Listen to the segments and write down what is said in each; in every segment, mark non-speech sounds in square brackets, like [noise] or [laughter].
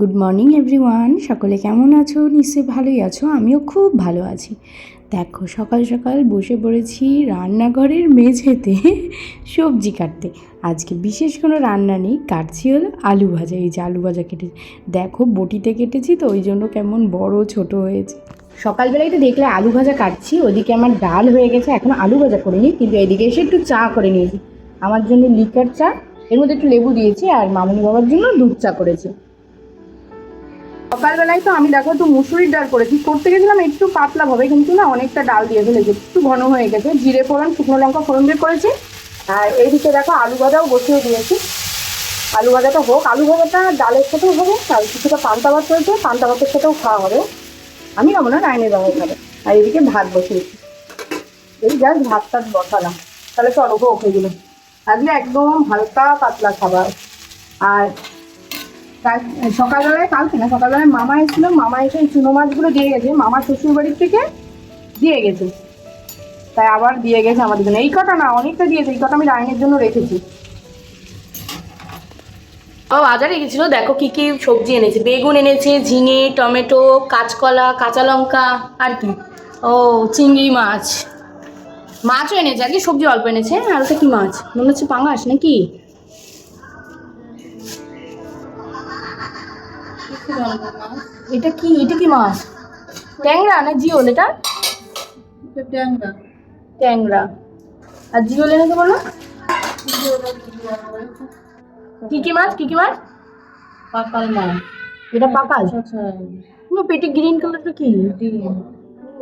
Good morning everyone সকলে কেমন আছো? নিশ্চয়ই ভালোই আছো। আমিও খুব ভালো আছি। দেখো, সকাল সকাল বসে পড়েছি রান্নাঘরের মেঝেতে [laughs] সবজি কাটতে। আজকে বিশেষ কোনো রান্না নেই। কাটছি হলো আলু ভাজা। এই যে আলু ভাজা কেটেছি। দেখো, বটিতে কেটেছি তো, ওই জন্য কেমন বড়, ছোট হয়েছে। সকালবেলায় তো দেখলে আলু ভাজা কাটছি। ওদিকে আমার ডাল হয়ে গেছে। এখন আলু ভাজা করিনি। কিন্তু এদিকে এসে একটু চা করে নিয়েছি। আমার জন্য লিকার চা। এর মধ্যে একটু লেবু দিয়েছি। আর মামনি বাবার জন্য দুধ চা করেছি। সকালবেলায় তো আমি দেখো একটু মুসুরির ডাল করেছি। করতে গেছিলাম একটু পাতলা হবে কিন্তু না অনেকটা ডাল দিয়ে ফেলেছি। একটু ঘন হয়ে গেছে। জিরে ফোড়ন, শুকনো লঙ্কা ফোড়ন দিয়ে করেছি। আর এইদিকে দেখো আলু ভাজাও বসিয়ে দিয়েছি। আলু ভাজাটা হোক। আলু ভাজাটা ডালের সাথেও হবে, আর কিছুটা পান্তা ভাত রয়েছে পান্তা ভাতের সাথেও খাওয়া হবে। আমি খাব না রায়নের বাবা খাবে আর এদিকে ভাত বসিয়েছি। এই জাস্ট ভাত টাত বসালাম। তাহলে চলো হোক এগুলো আজকে একদম হালকা পাতলা খাবার। আর কাল, সকালবেলায় কালকে না, সকালবেলায় মামা এসেছিল, মামা এসে চুনো মাছগুলো দিয়ে গেছে, মামার শ্বশুর বাড়ির থেকে দিয়ে গেছে। তাই আবার দিয়ে গেছে আমাদের জন্য। এই কটা না, অনেকটা দিয়েছে, এই কটা আমি রাইনের জন্য রেখেছি। ও বাজারে গেছিল দেখো কি কি সবজি এনেছে। বেগুন এনেছে, ঝিঙে, টমেটো, কাঁচকলা, কাঁচা লঙ্কা, আর কি। ও, চিংড়ি মাছ। মাছও এনেছে, আর কি সবজি অল্প এনেছে। আর ওটা কি মাছ? মনে হচ্ছে পাঙাশ নাকি? এটা কি? এটা কি মাছ? ট্যাংরা না জিওল এটা? ট্যাংরা। ট্যাংরা। আর জিওল এনেছে বলো কি কি মাছ? কি কি মাছ? পাকাল মাছ। এটা পাকাল? আচ্ছা পেটে গ্রিন কালারটা কি?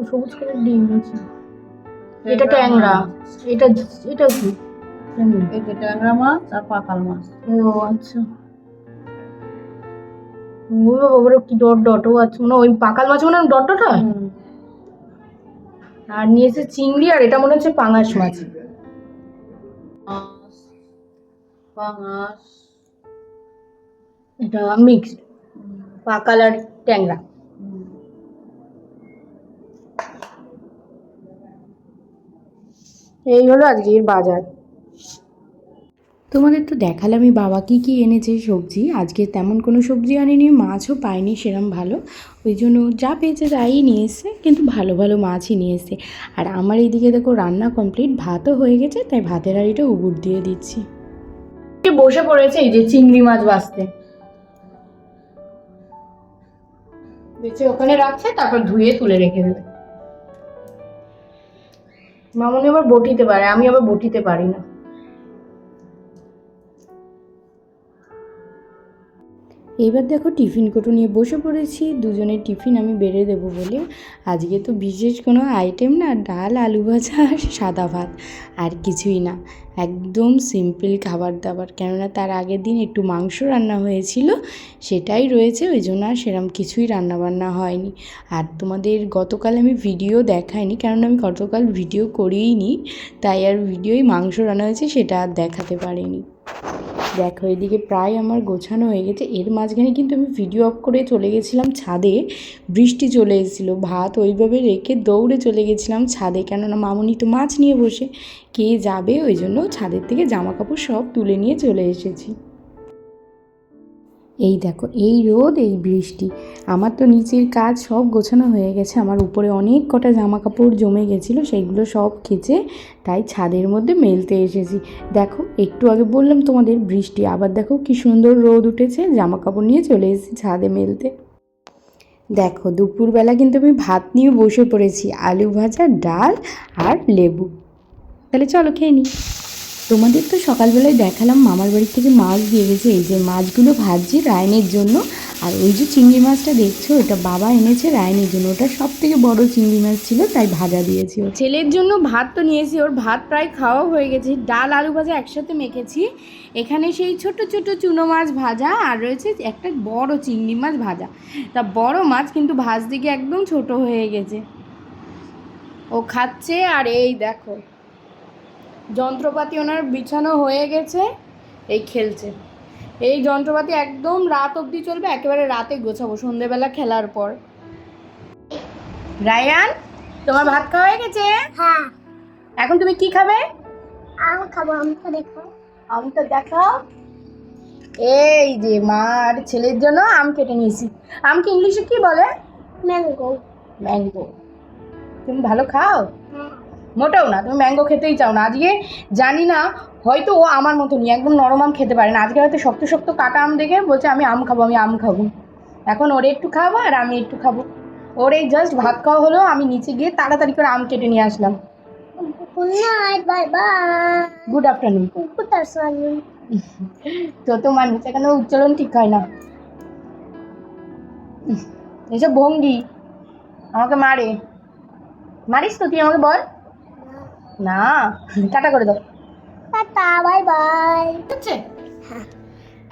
সবুজ কালার ডিম আছে এটা ট্যাংরা। এটা এটা কি? যে ট্যাংরা মাছ আর পাকাল মাছ। ও আচ্ছা। ও বাবার কি ডট ডট ও আচ্ছা মনে ওই পাকাল মাছ মনে ডট ডট হয়? আর নিয়েছে চিংড়ি আর এটা মনে হচ্ছে পাঙাশ মাছ। পাঙাশ এটা মিক্সড পাকাল আর ট্যাংরা। এই হলো আজকের বাজার। তোমাদের তো দেখালামই বাবা কি কি এনেছে সবজি। আজকে তেমন কোনো সবজি আনেনি, মাছও পাইনি সেরম ভালো। ওই জন্য যা পেয়েছে তাই নিয়ে এসছে, কিন্তু ভালো ভালো মাছই নিয়ে এসছে। আর আমার এইদিকে দেখো রান্না কমপ্লিট ভাতও হয়ে গেছে, তাই ভাতের হাঁড়িটা উবুর দিয়ে দিচ্ছি। বসে পড়েছে এই যে চিংড়ি মাছ বাঁচতে বেছে ওখানে রাখছে, তারপর ধুয়ে তুলে রেখে দেবে। মামনি আবার বটিতে পারে, আমি আবার বটিতে পারি না। এবার দেখো টিফিন কোটো নিয়ে বসে পড়েছি। দুজনের টিফিন আমি বেড়ে দেবো বলে। আজকে তো বিশেষ কোনো আইটেম না, ডাল, আলু ভাজা আর সাদা ভাত, আর কিছুই না। একদম সিম্পল খাবার দাবার কেননা তার আগের দিন একটু মাংস রান্না হয়েছিল, সেটাই রয়েছে, ওই জন্য আর সেরম কিছুই রান্না বান্না হয়নি। আর তোমাদের গতকাল আমি ভিডিও দেখাইনি কারণ আমি গতকাল ভিডিও করিই নি তাই আর ভিডিওই মাংস রান্না হয়েছে, সেটা আর দেখাতে পারিনি। দেখো, এদিকে প্রায় আমার গোছানো হয়ে গেছে। এর মাঝখানে কিন্তু আমি ভিডিও অফ করে চলে গেছিলাম ছাদে। বৃষ্টি চলে এসেছিল, ভাত ওইভাবে রেখে দৌড়ে চলে গেছিলাম ছাদে। কেননা মামুনি তো মাছ নিয়ে বসে, কে যাবে? ওই জন্য ছাদের থেকে জামা কাপড় সব তুলে নিয়ে চলে এসেছি। এই দেখো, এই রোদ, এই বৃষ্টি। আমার তো নিচের কাজ সব গোছানো হয়ে গেছে। আমার উপরে অনেক কটা জামা কাপড় জমে গেছিল, সেইগুলো সব খেচে তাই ছাদের মধ্যে মেলতে এসেছি। দেখো, একটু আগে বললাম তোমাদের বৃষ্টি, আবার দেখো কি সুন্দর রোদ উঠেছে জামা কাপড় নিয়ে চলে এসেছি ছাদে মেলতে। দেখো, দুপুরবেলা কিন্তু আমি ভাত নিয়ে বসে পড়েছি, আলু ভাজা, ডাল আর লেবু। তাহলে চলো খেয়ে নিই তোমাদের তো সকালবেলায় দেখালাম মামার বাড়ি থেকে মাছ দিয়ে গেছে। এই যে মাছগুলো ভাজছি রায়নের জন্য। আর ওই যে চিংড়ি মাছটা দেখছ ওটা বাবা এনেছে রায়নের জন্য। ওটা সব থেকে বড় চিংড়ি মাছ ছিল, তাই ভাজা দিয়েছি ওর। ছেলের জন্য ভাত তো নিয়েছি, ওর ভাত প্রায় খাওয়া হয়ে গেছে। ডাল, আলু ভাজা একসাথে মেখেছি। এখানে সেই ছোট ছোট চুনো মাছ ভাজা, আর রয়েছে একটা বড় চিংড়ি মাছ ভাজা। তা বড় মাছ কিন্তু ভাজ দিকে একদম ছোট হয়ে গেছে। ও খাচ্ছে, আর এই দেখো। যন্ত্রপাতি ওনার বিছানো হয়ে গেছে এই খেলছে। এই যন্ত্রপাতি একদম রাত অবধি চলবে একেবারে রাতে গোছাবো সন্ধেবেলা খেলার পর। রায়ান তোমার ভাত খাওয়া হয়ে গেছে? হ্যাঁ। এখন তুমি কি খাবে? আমি খাব আমি তো দেখো আমি তো দেখাও। এই যে মার ছেলের জন্য আম কেটে নিয়েছি। আমকে ইংলিশে কি বলে? ম্যাঙ্গো। ম্যাঙ্গো। তুমি ভালো খাও? মোটেও না তুমি ম্যাঙ্গো খেতেই চাও না। আজকে জানি না হয়তো ও আমার মতনই একদম নরম আম খেতে পারে না। আজকে হয়তো শক্ত শক্ত কাটা আম দেখে বলছে আমি আম খাব আমি আম খাব। এখন ওরে একটু খাব আর আমি একটু খাব। ওর এই জাস্ট ভাত খাওয়া হলো আমি নিচে গিয়ে তাড়াতাড়ি করে আম কেটে নিয়ে আসলাম। Good night bye bye good afternoon good afternoon তো তো মানুষ এখানে উচ্চারণ ঠিক হয় না। এসব ভঙ্গি আমাকে মারে। মারিস তো তুই আমাকে বল। না টাটা করে দাও। Tata bye bye. হচ্ছে?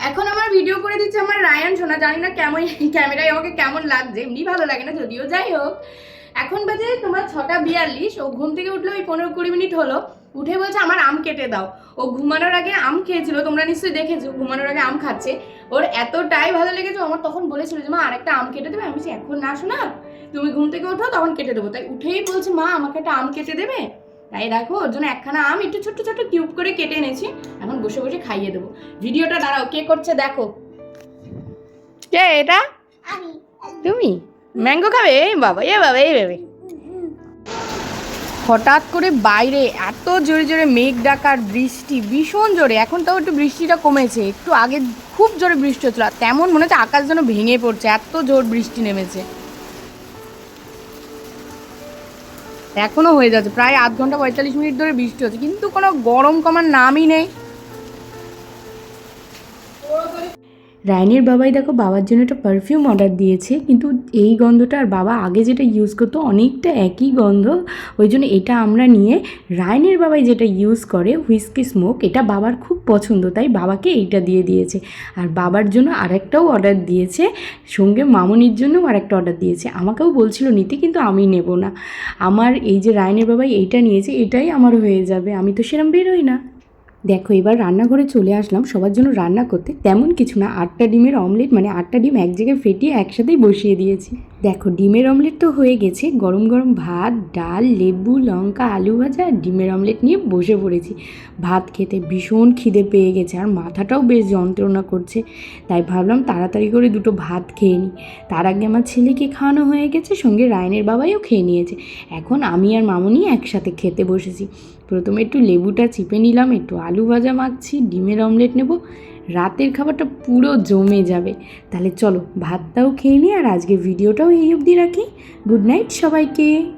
এখন আমার ভিডিও করে দিচ্ছে আমার রায়ান শোনা জানি না কেমন ক্যামেরায় আমাকে কেমন লাগছে এমনি ভালো লাগে না যদিও যাই হোক। এখন বাজে তোমার ছটা বিয়াল্লিশ ও ঘুম থেকে উঠল ওই পনেরো কুড়ি মিনিট হলো। উঠে বলছে আমার আম কেটে দাও। ও ঘুমানোর আগে আম খেয়েছিল তোমরা নিশ্চয়ই দেখেছ ঘুমানোর আগে আম খাচ্ছে। ওর এতটাই ভালো লেগেছে আমার তখন বলেছিল যে মা আরেকটা আম কেটে দেবে? আমি বলছি, এখন না শোনা তুমি ঘুম থেকে ওঠো তখন কেটে দেবো। তাই উঠেই বলছে মা আমাকে একটা আম কেটে দেবে? তাই দেখো ওর জন্য একখানা আম একটু ছোট্ট ছোট্ট কিউব করে কেটে এনেছি। এখন বসে বসে খাইয়ে দেবো। ভিডিওটা দাঁড়াও কে করছে দেখো। কে এটা? তুমি? ম্যাঙ্গো খাবে? এই বাবা এ বাবা এই বাবা। হঠাৎ করে বাইরে এত জোরে জোরে মেঘ ডাকার বৃষ্টি ভীষণ জোরে। এখন তাও একটু বৃষ্টিটা কমেছে। একটু আগে খুব জোরে বৃষ্টি হচ্ছিল তেমন মনে হচ্ছে আকাশ যেন ভেঙে পড়ছে এত জোর বৃষ্টি নেমেছে। এখনও হয়ে যাচ্ছে। প্রায় আধ ঘণ্টা পঁয়তাল্লিশ মিনিট ধরে বৃষ্টি হচ্ছে। কিন্তু কোনো গরম কমার নামই নেই। রায়নের বাবাই দেখো বাবার জন্য একটা পারফিউম অর্ডার দিয়েছে, কিন্তু এই গন্ধটা আর বাবা আগে যেটা ইউজ করতো অনেকটা একই গন্ধ। ওই জন্য এটা আমরা নিয়ে রায়নের বাবাই যেটা ইউজ করে হুইস্কি স্মোক এটা বাবার খুব পছন্দ, তাই বাবাকে এইটা দিয়ে দিয়েছে। আর বাবার জন্য আরেকটাও অর্ডার দিয়েছে, সঙ্গে মামনির জন্যও আরেকটা অর্ডার দিয়েছে। আমাকেও বলছিল, নিতে কিন্তু আমি নেব না। আমার এই যে রায়নের বাবাই এইটা নিয়েছে, এটাই আমার হয়ে যাবে, আমি তো সেরম বেরোই না। দেখো, এবার রান্নাঘরে চলে আসলাম। সবার জন্য রান্না করতে। তেমন কিছু না, আটটা ডিমের অমলেট মানে আটটা ডিম এক জায়গায় ফেটিয়ে একসাথেই বসিয়ে দিয়েছি। দেখো, ডিমের অমলেট তো হয়ে গেছে। গরম গরম ভাত, ডাল, লেবু, লঙ্কা, আলু ভাজা আর ডিমের অমলেট নিয়ে বসে পড়েছি। ভাত খেতে ভীষণ খিদে পেয়ে গেছে আর মাথাটাও বেশ যন্ত্রণা করছে। তাই ভাবলাম তাড়াতাড়ি করে দুটো ভাত খেয়ে নিই। তার আগে আমার ছেলেকে খাওয়ানো হয়ে গেছে, সঙ্গে রায়নের বাবাইও খেয়ে নিয়েছে। এখন আমি আর মামুনি একসাথে খেতে বসেছি। প্রথমে একটু লেবুটা চিপে নিলাম, একটু আলু ভাজা মাখছি, ডিমের অমলেট নেব রাতের খাবারটা পুরো জমে যাবে। তাহলে চলো ভাতটাও খেয়ে নিই আর আজকে ভিডিওটাও এই অবধি রাখি। গুড নাইট সবাইকে।